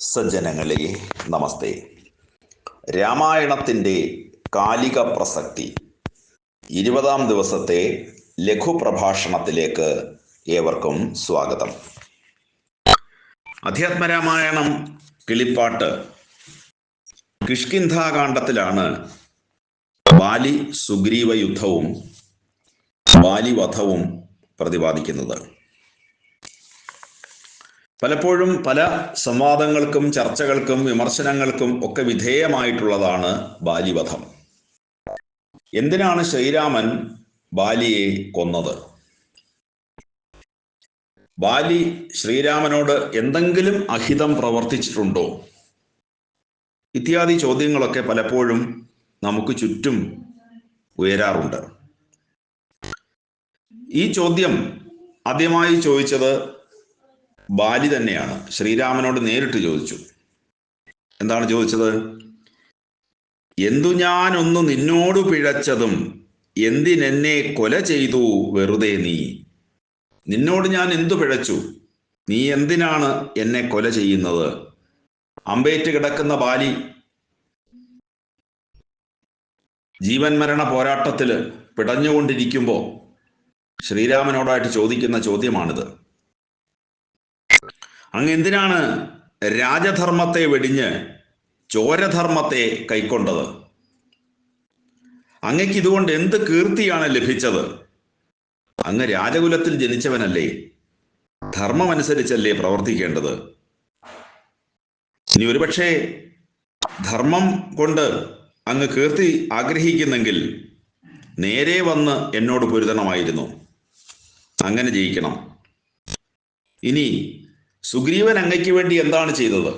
സജ്ജനങ്ങളെ നമസ്തേ. രാമായണത്തിന്റെ കാലിക പ്രസക്തി. ഇരുപതാം ദിവസത്തെ ലഘുപ്രഭാഷണത്തിലേക്ക് ഏവർക്കും സ്വാഗതം. അധ്യാത്മരാമായണം കിളിപ്പാട്ട്. കിഷ്കിന്ധാകാന്ഡത്തിലാണ് ബാലി സുഗ്രീവ യുദ്ധവും ബാലിവധവും പ്രതിപാദിക്കുന്നത്. പലപ്പോഴും പല സംവാദങ്ങൾക്കും ചർച്ചകൾക്കും വിമർശനങ്ങൾക്കും ഒക്കെ വിധേയമായിട്ടുള്ളതാണ് ബാലിവധം. എന്തിനാണ് ശ്രീരാമൻ ബാലിയെ കൊന്നത്? ബാലി ശ്രീരാമനോട് എന്തെങ്കിലും അഹിതം പ്രവർത്തിച്ചിട്ടുണ്ടോ? ഇത്യാദി ചോദ്യങ്ങളൊക്കെ പലപ്പോഴും നമുക്ക് ചുറ്റും ഉയരാറുണ്ട്. ഈ ചോദ്യം ആദ്യമായി ചോദിച്ചത് ബാലി തന്നെയാണ്. ശ്രീരാമനോട് നേരിട്ട് ചോദിച്ചു. എന്താണ് ചോദിച്ചത്? എന്തു ഞാനൊന്നു നിന്നോട് പിഴച്ചതും എന്തിനെന്നെ കൊല ചെയ്തു വെറുതെ നീ? നിന്നോട് ഞാൻ എന്തു പിഴച്ചു? നീ എന്തിനാണ് എന്നെ കൊല ചെയ്യുന്നത്? അമ്പേറ്റ് കിടക്കുന്ന ബാലി ജീവൻ മരണ പോരാട്ടത്തിൽ പിടഞ്ഞുകൊണ്ടിരിക്കുമ്പോൾ ശ്രീരാമനോടായിട്ട് ചോദിക്കുന്ന ചോദ്യമാണിത്. അങ്ങ് എന്തിനാണ് രാജധർമ്മത്തെ വെടിഞ്ഞ് ചോരധർമ്മത്തെ കൈക്കൊണ്ടത്? അങ്ങക്ക് ഇതുകൊണ്ട് എന്ത് കീർത്തിയാണ് ലഭിച്ചത്? അങ്ങ് രാജകുലത്തിൽ ജനിച്ചവനല്ലേ ധർമ്മമനുസരിച്ചല്ലേ പ്രവർത്തിക്കേണ്ടത്? ഇനി ഒരുപക്ഷെ ധർമ്മം കൊണ്ട് അങ്ങ് കീർത്തി ആഗ്രഹിക്കുന്നെങ്കിൽ നേരെ വന്ന് എന്നോട് പൊരുതണമായിരുന്നു. അങ്ങനെ ജയിക്കണം. ഇനി സുഗ്രീവൻ അങ്ങയ്ക്ക് വേണ്ടി എന്താണ് ചെയ്തത്?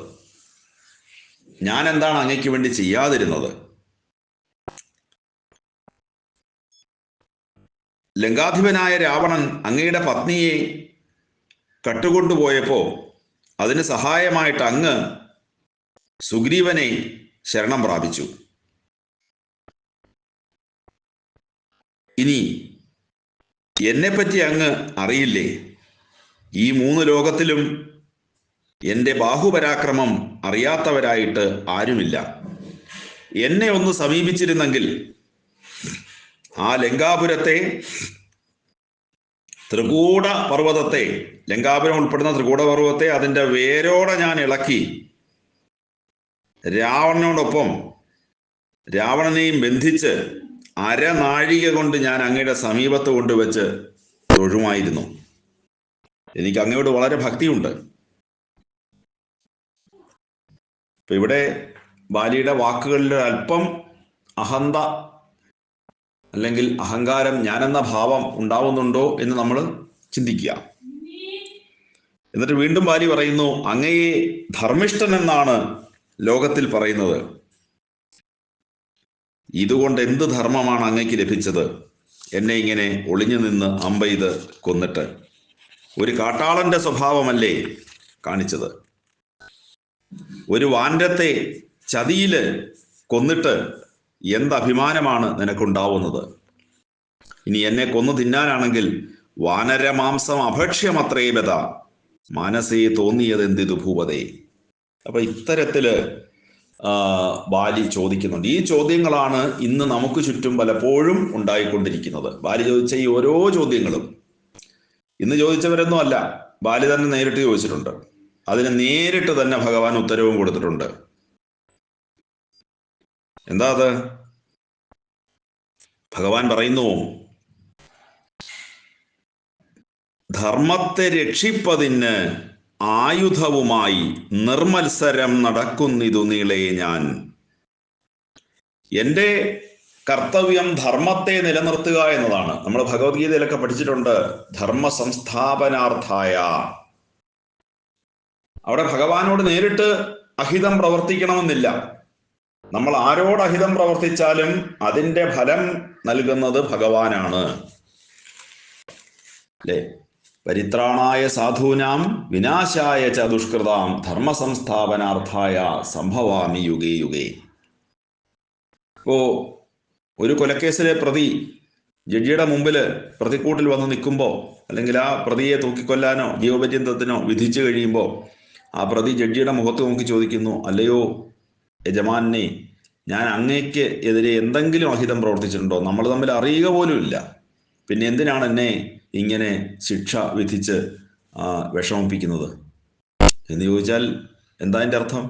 ഞാൻ എന്താണ് അങ്ങയ്ക്ക് വേണ്ടി ചെയ്യാതിരുന്നത്? ലങ്കാധിപനായ രാവണൻ അങ്ങയുടെ പത്നിയെ കട്ടുകൊണ്ടുപോയപ്പോ അതിന് സഹായമായിട്ട് അങ്ങ് സുഗ്രീവനെ ശരണം പ്രാപിച്ചു. ഇനി എന്നെപ്പറ്റി അങ്ങ് അറിയില്ലേ? ഈ മൂന്ന് ലോകത്തിലും എന്റെ ബാഹുപരാക്രമം അറിയാത്തവരായിട്ട് ആരുമില്ല. എന്നെ ഒന്ന് സമീപിച്ചിരുന്നെങ്കിൽ ആ ലങ്കാപുരത്തെ ത്രികൂട പർവതത്തെ ലങ്കാപുരം ഉൾപ്പെടുന്ന ത്രികൂട പർവതത്തെ അതിന്റെ വേരോടെ ഞാൻ ഇളക്കി. രാവണനോടൊപ്പം രാവണനെയും ബന്ധിച്ച് അരനാഴിക കൊണ്ട് ഞാൻ അങ്ങയുടെ സമീപത്ത് കൊണ്ടുവച്ച് തൊഴുമായിരുന്നു. എനിക്ക് അങ്ങയോട് വളരെ ഭക്തിയുണ്ട്. ഇപ്പൊ ഇവിടെ ബാലിയുടെ വാക്കുകളിൽ അല്പം അഹന്ത അല്ലെങ്കിൽ അഹങ്കാരം ഞാനെന്ന ഭാവം ഉണ്ടാവുന്നുണ്ടോ എന്ന് നമ്മൾ ചിന്തിക്കുക. എന്നിട്ട് വീണ്ടും ബാലി പറയുന്നു അങ്ങയെ ധർമ്മിഷ്ഠൻ എന്നാണ് ലോകത്തിൽ പറയുന്നത്. ഇതുകൊണ്ട് എന്ത് ധർമ്മമാണ് അങ്ങയ്ക്ക് ലഭിച്ചത്? എന്നെ ഇങ്ങനെ ഒളിഞ്ഞു നിന്ന് അമ്പെയ്ത് കൊന്നിട്ട്. ഒരു കാട്ടാളന്റെ സ്വഭാവമല്ലേ കാണിച്ചത്. ഒരു വാൻഡത്തെ ചതിയിൽ കൊന്നിട്ട് എന്ത് അഭിമാനമാണ് നിനക്കുണ്ടാവുന്നത്? ഇനി എന്നെ കൊന്നു തിന്നാനാണെങ്കിൽ വാനരമാംസം അഭക്ഷ്യമത്രേ ബത മനസ്സേ തോന്നിയത് എന്തിതു ഭൂപതേ? അപ്പൊ ഇത്തരത്തിൽ ബാലി ചോദിക്കുന്നുണ്ട്. ഈ ചോദ്യങ്ങളാണ് ഇന്ന് നമുക്ക് ചുറ്റും പലപ്പോഴും ഉണ്ടായിക്കൊണ്ടിരിക്കുന്നത്. ബാലി ചോദിച്ച ഈ ഓരോ ചോദ്യങ്ങളും ഇന്ന് ചോദിച്ചവരൊന്നും അല്ല. ബാലി തന്നെ നേരിട്ട് ചോദിച്ചിട്ടുണ്ട്. അതിന് നേരിട്ട് തന്നെ ഭഗവാൻ ഉത്തരവും കൊടുത്തിട്ടുണ്ട്. എന്താ അത്? ഭഗവാൻ പറയുന്നു ധർമ്മത്തെ രക്ഷിപ്പതിന് ആയുധവുമായി നിർമത്സരം നടക്കുന്നിതു നീളേ ഞാൻ. എന്റെ കർത്തവ്യം ധർമ്മത്തെ നിലനിർത്തുക എന്നതാണ്. നമ്മൾ ഭഗവത്ഗീതയിലൊക്കെ പഠിച്ചിട്ടുണ്ട് ധർമ്മ സംസ്ഥാപനാർത്ഥായ അവിടെ ഭഗവാനോട് നേരിട്ട് അഹിതം പ്രവർത്തിക്കണമെന്നില്ല. നമ്മൾ ആരോട് അഹിതം പ്രവർത്തിച്ചാലും അതിന്റെ ഫലം നൽകുന്നത് ഭഗവാനാണ്. അല്ലേ? പരിത്രാണായ സാധൂനാം വിനാശായ ച ദുഷ്കൃതാം ധർമ്മ സംസ്ഥാപനാർത്ഥായ സംഭവാമി യുഗേ യുഗേ. ഇപ്പോ ഒരു കൊലക്കേസിലെ പ്രതി ജഡ്ജിയുടെ മുമ്പിൽ പ്രതിക്കൂട്ടിൽ വന്ന് നിൽക്കുമ്പോൾ അല്ലെങ്കിൽ ആ പ്രതിയെ തൂക്കിക്കൊല്ലാനോ ജീവപര്യന്തത്തിനോ വിധിച്ചു കഴിയുമ്പോൾ ആ പ്രതി ജഡ്ജിയുടെ മുഖത്ത് നോക്കി ചോദിക്കുന്നു അല്ലയോ യജമാനെ ഞാൻ അങ്ങേക്ക് എതിരെ എന്തെങ്കിലും അഹിതം പ്രവർത്തിച്ചിട്ടുണ്ടോ? നമ്മൾ തമ്മിൽ അറിയുക പോലും ഇല്ല. പിന്നെ എന്തിനാണ് എന്നെ ഇങ്ങനെ ശിക്ഷ വിധിച്ച് വിഷമിപ്പിക്കുന്നത്? എന്ന് ചോദിച്ചാൽ എന്താ എന്റെ അർത്ഥം?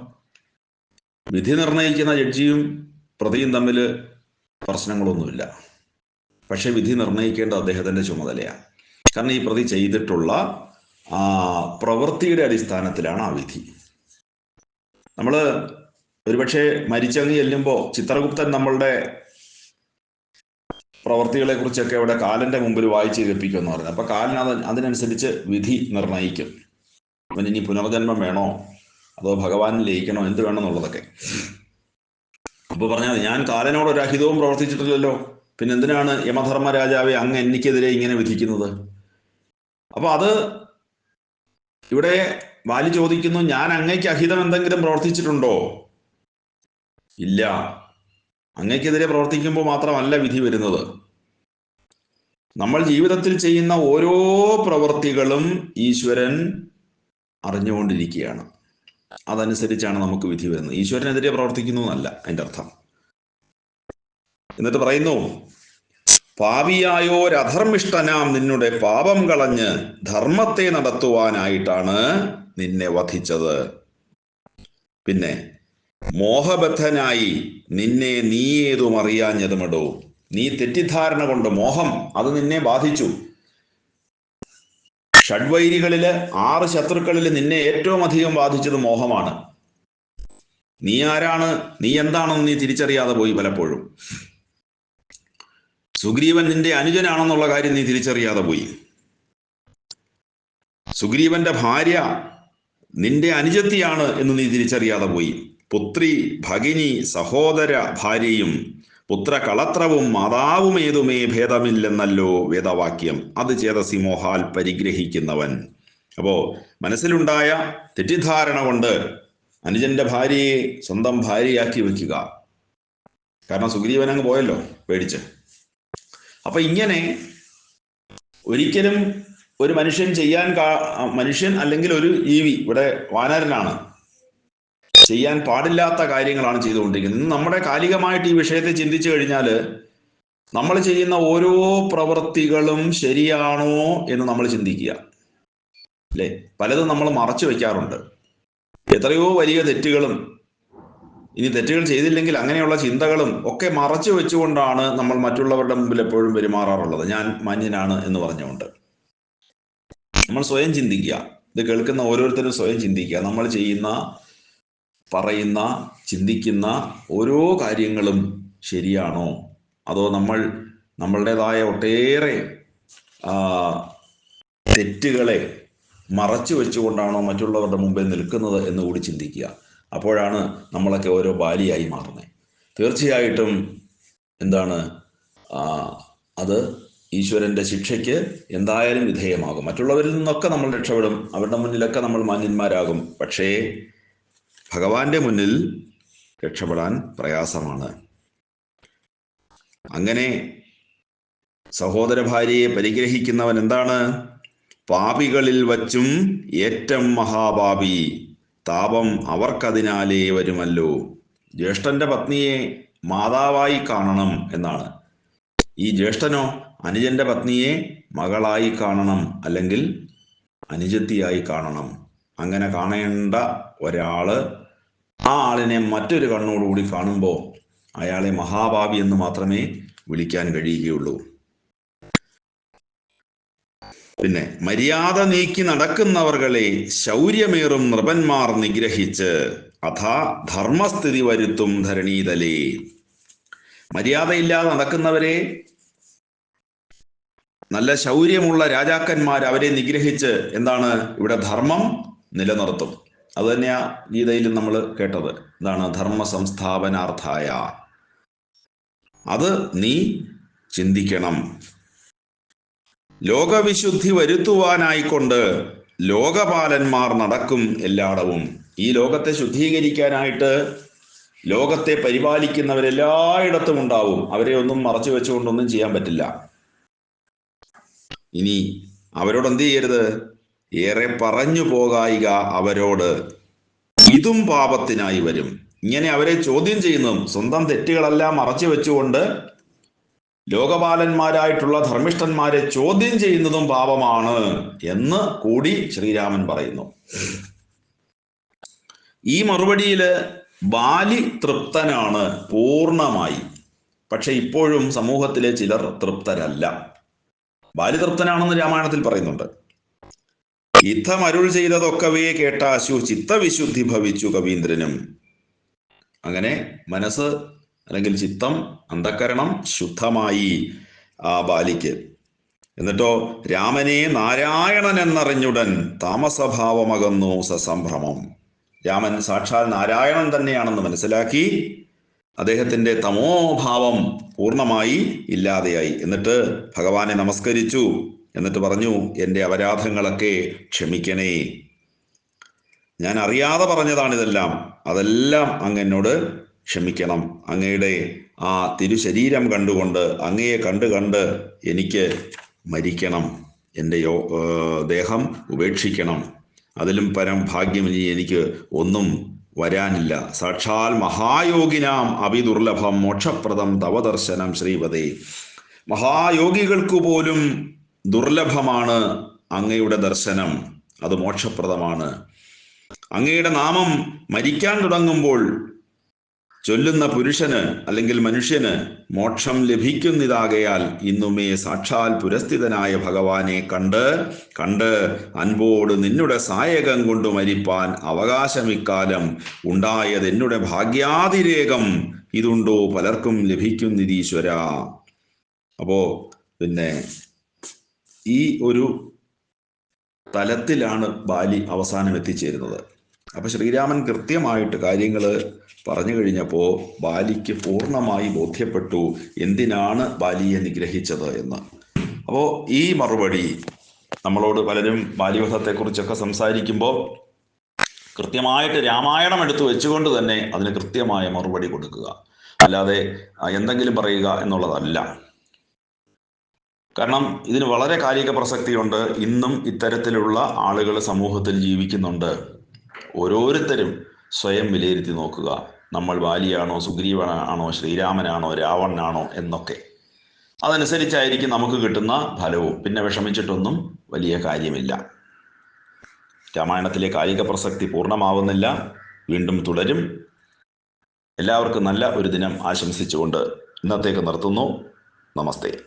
വിധി നിർണയിക്കുന്ന ജഡ്ജിയും പ്രതിയും തമ്മിൽ പ്രശ്നങ്ങളൊന്നുമില്ല. പക്ഷെ വിധി നിർണയിക്കേണ്ടത് അദ്ദേഹത്തിന്റെ ചുമതലയാണ്. കാരണം ഈ പ്രതി ചെയ്തിട്ടുള്ള ആ പ്രവൃത്തിയുടെ അടിസ്ഥാനത്തിലാണ് ആ വിധി. നമ്മൾ ഒരുപക്ഷെ മരിച്ചങ്ങ് ചെല്ലുമ്പോൾ ചിത്രഗുപ്തൻ നമ്മളുടെ പ്രവൃത്തികളെ കുറിച്ചൊക്കെ ഇവിടെ കാലന്റെ മുമ്പിൽ വായിച്ച് കേൾപ്പിക്കുമെന്ന് പറഞ്ഞു. അപ്പൊ കാലൻ അത് അതിനനുസരിച്ച് വിധി നിർണയിക്കും. അവൻ ഇനി പുനർജന്മം വേണോ? അതോ ഭഗവാനിൽ ലയിക്കണോ? എന്ത് വേണം എന്നുള്ളതൊക്കെ. അപ്പൊ പറഞ്ഞാൽ ഞാൻ കാലനോട് ഒരു അഹിതവും പ്രവർത്തിച്ചിട്ടില്ലല്ലോ. പിന്നെ എന്തിനാണ് യമധർമ്മ രാജാവെ അങ്ങ് എനിക്കെതിരെ ഇങ്ങനെ വിധിക്കുന്നത്? അപ്പൊ അത് ഇവിടെ വാലി ചോദിക്കുന്നു ഞാൻ അങ്ങയ്ക്ക് അഹിതം എന്തെങ്കിലും പ്രവർത്തിച്ചിട്ടുണ്ടോ? ഇല്ല. അങ്ങയ്ക്കെതിരെ പ്രവർത്തിക്കുമ്പോൾ മാത്രമല്ല വിധി വരുന്നത്. നമ്മൾ ജീവിതത്തിൽ ചെയ്യുന്ന ഓരോ പ്രവൃത്തികളും ഈശ്വരൻ അറിഞ്ഞുകൊണ്ടിരിക്കുകയാണ്. അതനുസരിച്ചാണ് നമുക്ക് വിധി വരുന്നത്. ഈശ്വരനെതിരെ പ്രവർത്തിക്കുന്നു എന്നല്ല അതിന്റെ അർത്ഥം. എന്നിട്ട് പറയുന്നു പാപിയായോരധർമ്മിഷ്ടനാം നിന്നുടെ പാപം കളഞ്ഞ് ധർമ്മത്തെ നടത്തുവാനായിട്ടാണ് നിന്നെ വധിച്ചത്. പിന്നെ മോഹബദ്ധനായി നിന്നെ നീ ഏതും അറിയാഞ്ഞതുമിടോ? നീ തെറ്റിദ്ധാരണ കൊണ്ട് മോഹം അത് നിന്നെ ബാധിച്ചു. ഷഡ്വൈരികളിൽ ആറ് ശത്രുക്കളിൽ നിന്നെ ഏറ്റവും അധികം ബാധിച്ചത് മോഹമാണ്. നീ ആരാണ്? നീ എന്താണെന്ന് നീ തിരിച്ചറിയാതെ പോയി പലപ്പോഴും. സുഗ്രീവൻ നിന്റെ അനുജനാണെന്നുള്ള കാര്യം നീ തിരിച്ചറിയാതെ പോയി. സുഗ്രീവന്റെ ഭാര്യ നിന്റെ അനുജത്തിയാണ് എന്ന് നീ തിരിച്ചറിയാതെ പോയി. പുത്രി ഭഗിനി സഹോദര ഭാര്യയും പുത്ര കളത്രവും മാതാവും ഏതുമേ ഭേദമില്ലെന്നല്ലോ വേദവാക്യം. അത് ചേതസി മോഹാൽ പരിഗ്രഹിക്കുന്നവൻ. അപ്പോ മനസ്സിലുണ്ടായ തെറ്റിദ്ധാരണ കൊണ്ട് അനുജന്റെ ഭാര്യയെ സ്വന്തം ഭാര്യയാക്കി വെക്കുക. കാരണം സുഗ്രീവൻ അങ്ങ് പോയല്ലോ പേടിച്ച്. അപ്പൊ ഇങ്ങനെ ഒരിക്കലും ഒരു മനുഷ്യൻ ചെയ്യാൻ മനുഷ്യൻ അല്ലെങ്കിൽ ഒരു ജീവി ഇവിടെ വാനരനാണ് ചെയ്യാൻ പാടില്ലാത്ത കാര്യങ്ങളാണ് ചെയ്തുകൊണ്ടിരിക്കുന്നത്. നമ്മുടെ കാലികമായിട്ട് ഈ വിഷയത്തെ ചിന്തിച്ചു കഴിഞ്ഞാൽ നമ്മൾ ചെയ്യുന്ന ഓരോ പ്രവൃത്തികളും ശരിയാണോ എന്ന് നമ്മൾ ചിന്തിക്കുക. അല്ലേ? പലതും നമ്മൾ മറച്ചു വെക്കാറുണ്ട്. എത്രയോ വലിയ തെറ്റുകളും ഇനി തെറ്റുകൾ ചെയ്തില്ലെങ്കിൽ അങ്ങനെയുള്ള ചിന്തകളും ഒക്കെ മറച്ചു വെച്ചുകൊണ്ടാണ് നമ്മൾ മറ്റുള്ളവരുടെ മുമ്പിൽ എപ്പോഴും പെരുമാറാറുള്ളത്. ഞാൻ മാന്യനാണ് എന്ന് പറഞ്ഞുകൊണ്ട്. നമ്മൾ സ്വയം ചിന്തിക്കുക. ഇത് കേൾക്കുന്ന ഓരോരുത്തരും സ്വയം ചിന്തിക്കുക. നമ്മൾ ചെയ്യുന്ന പറയുന്ന ചിന്തിക്കുന്ന ഓരോ കാര്യങ്ങളും ശരിയാണോ? അതോ നമ്മൾ നമ്മളുടേതായ ഒട്ടേറെ തെറ്റുകളെ മറച്ചു വെച്ചുകൊണ്ടാണോ മറ്റുള്ളവരുടെ മുമ്പിൽ നിൽക്കുന്നത് എന്ന് കൂടി ചിന്തിക്കുക. അപ്പോഴാണ് നമ്മളൊക്കെ ഓരോ ബാലിയായി മാറുന്നത്. തീർച്ചയായിട്ടും എന്താണ് അത് ഈശ്വരന്റെ ശിക്ഷയ്ക്ക് എന്തായാലും വിധേയമാകും. മറ്റുള്ളവരിൽ നിന്നൊക്കെ നമ്മൾ രക്ഷപ്പെടും അവരുടെ മുന്നിലൊക്കെ നമ്മൾ മാന്യന്മാരാകും. പക്ഷേ ഭഗവാന്റെ മുന്നിൽ രക്ഷപ്പെടാൻ പ്രയാസമാണ്. അങ്ങനെ സഹോദര ഭാര്യയെ പരിഗ്രഹിക്കുന്നവൻ എന്താണ്? പാപികളിൽ വച്ചും ഏറ്റവും മഹാപാപി. താപം അവർക്കതിനാലേ വരുമല്ലോ. ജ്യേഷ്ഠന്റെ പത്നിയെ മാതാവായി കാണണം എന്നാണ്. ഈ ജ്യേഷ്ഠനോ അനുജന്റെ പത്നിയെ മകളായി കാണണം അല്ലെങ്കിൽ അനുജത്തിയായി കാണണം. അങ്ങനെ കാണേണ്ട ഒരാൾ ആ ആളിനെ മറ്റൊരു കണ്ണോടുകൂടി കാണുമ്പോൾ അയാളെ മഹാഭാവി എന്ന് മാത്രമേ വിളിക്കാൻ കഴിയുകയുള്ളൂ. പിന്നെ മര്യാദ നീക്കി നടക്കുന്നവർകളെ ശൗര്യമേറും നൃപന്മാർ നിഗ്രഹിച്ച് അഥാ ധർമ്മസ്ഥിതി വരുത്തും ധരണീതലേ. മര്യാദയില്ലാതെ നടക്കുന്നവരെ നല്ല ശൗര്യമുള്ള രാജാക്കന്മാർ അവരെ നിഗ്രഹിച്ച് എന്താണ് ഇവിടെ ധർമ്മം നിലനിർത്തും. അത് തന്നെയാ ഗീതയിൽ നമ്മൾ കേട്ടത്. എന്താണ് ധർമ്മ സംസ്ഥാപനാർത്ഥായ അത് നീ ചിന്തിക്കണം. ലോകവിശുദ്ധി വരുത്തുവാനായിക്കൊണ്ട് ലോകപാലന്മാർ നടക്കും എല്ലായിടവും. ഈ ലോകത്തെ ശുദ്ധീകരിക്കാനായിട്ട് ലോകത്തെ പരിപാലിക്കുന്നവരെല്ലായിടത്തും ഉണ്ടാവും. അവരെ ഒന്നും മറച്ചു വെച്ചുകൊണ്ടൊന്നും ചെയ്യാൻ പറ്റില്ല. ഇനി അവരോട് എന്ത് ചെയ്യരുത്? ഏറെ പറഞ്ഞു പോകായിക അവരോട്. ഇതും പാപത്തിനായി വരും. ഇങ്ങനെ അവരെ ചോദ്യം ചെയ്യുന്നതും സ്വന്തം തെറ്റുകളെല്ലാം മറച്ചു വെച്ചുകൊണ്ട് ലോകപാലന്മാരായിട്ടുള്ള ധർമ്മിഷ്ഠന്മാരെ ചോദ്യം ചെയ്യുന്നതും പാപമാണ് എന്ന് കൂടി ശ്രീരാമൻ പറയുന്നു. ഈ മറുപടിയിൽ ബാലി തൃപ്തനാണ് പൂർണമായി പക്ഷെ ഇപ്പോഴും സമൂഹത്തിലെ ചിലർ തൃപ്തരല്ല. ബാലി തൃപ്തനാണെന്ന് രാമായണത്തിൽ പറയുന്നുണ്ട്. യുദ്ധം അരുൾ കേട്ട കേട്ടാശു ചിത്തവിശുദ്ധി ഭവിച്ചു കവീന്ദ്രനും. അങ്ങനെ മനസ്സ് അല്ലെങ്കിൽ ചിത്തം അന്ധക്കരണം ശുദ്ധമായി ആ ബാലിക്ക്. എന്നിട്ടോ രാമനെ നാരായണൻ എന്നറിഞ്ഞുടൻ താമസഭാവമകന്നു സസംഭ്രമം. രാമൻ സാക്ഷാൽ നാരായണൻ തന്നെയാണെന്ന് മനസ്സിലാക്കി അദ്ദേഹത്തിന്റെ തമോഭാവം പൂർണമായി ഇല്ലാതെയായി. എന്നിട്ട് ഭഗവാനെ നമസ്കരിച്ചു. എന്നിട്ട് പറഞ്ഞു എന്റെ അപരാധങ്ങളൊക്കെ ക്ഷമിക്കണേ. ഞാൻ അറിയാതെ പറഞ്ഞതാണിതെല്ലാം. അതെല്ലാം അങ്ങ് എന്നോട് ക്ഷമിക്കണം. അങ്ങയുടെ ആ തിരുശരീരം കണ്ടുകൊണ്ട് അങ്ങയെ കണ്ട് കണ്ട് എനിക്ക് മരിക്കണം. എന്റെ യോ ദേഹം ഉപേക്ഷിക്കണം. അതിലും പരം ഭാഗ്യം ഇനി എനിക്ക് ഒന്നും വരാനില്ല. സാക്ഷാൽ മഹായോഗിനാം അഭിദുർലഭം മോക്ഷപ്രദം തവദർശനം ശ്രീപതേ. മഹായോഗികൾക്ക് പോലും ദുർലഭമാണ് അങ്ങയുടെ ദർശനം. അത് മോക്ഷപ്രദമാണ്. അങ്ങയുടെ നാമം മരിക്കാൻ തുടങ്ങുമ്പോൾ ചൊല്ലുന്ന പുരുഷന് അല്ലെങ്കിൽ മനുഷ്യന് മോക്ഷം ലഭിക്കുന്നിതാകയാൽ ഇന്നുമേ സാക്ഷാൽ പുരസ്ഥിതനായ ഭഗവാനെ കണ്ട് കണ്ട് അൻപോട് നിന്നുടെ സായകം കൊണ്ട് മരിപ്പാൻ അവകാശം അവകാശമിക്കാലം ഉണ്ടായത് എന്നുടെ ഭാഗ്യാതിരേകം ഇതുണ്ടോ പലർക്കും ലഭിക്കുന്നിരീശ്വര അപ്പോ പിന്നെ ഈ ഒരു തലത്തിലാണ് ബാലി അവസാനം എത്തിച്ചേരുന്നത്. അപ്പൊ ശ്രീരാമൻ കൃത്യമായിട്ട് കാര്യങ്ങൾ പറഞ്ഞു കഴിഞ്ഞപ്പോൾ ബാലിക്ക് പൂർണമായി ബോധ്യപ്പെട്ടു. എന്തിനാണ് ബാലിയെ നിഗ്രഹിച്ചത് എന്ന്. അപ്പോൾ ഈ മറുപടി നമ്മളോട് പലരും ബാലിവധത്തെക്കുറിച്ചൊക്കെ സംസാരിക്കുമ്പോൾ കൃത്യമായിട്ട് രാമായണം എടുത്തു വെച്ചുകൊണ്ട് തന്നെ അതിന് കൃത്യമായ മറുപടി കൊടുക്കുക. അല്ലാതെ എന്തെങ്കിലും പറയുക എന്നുള്ളതല്ല. കാരണം ഇതിന് വളരെ കാലിക പ്രസക്തിയുണ്ട്. ഇന്നും ഇത്തരത്തിലുള്ള ആളുകൾ സമൂഹത്തിൽ ജീവിക്കുന്നുണ്ട്. ഓരോരുത്തരും സ്വയം വിലയിരുത്തി നോക്കുക. നമ്മൾ ബാലിയാണോ സുഗ്രീവനാണോ ശ്രീരാമനാണോ രാവണനാണോ എന്നൊക്കെ. അതനുസരിച്ചായിരിക്കും നമുക്ക് കിട്ടുന്ന ഫലവും. പിന്നെ വിഷമിച്ചിട്ടൊന്നും വലിയ കാര്യമില്ല. രാമായണത്തിലെ കായിക പ്രസക്തി പൂർണമാവുന്നില്ല. വീണ്ടും തുടരും. എല്ലാവർക്കും നല്ല ഒരു ദിനം ആശംസിച്ചുകൊണ്ട് ഇന്നത്തേക്ക് നിർത്തുന്നു. നമസ്തേ.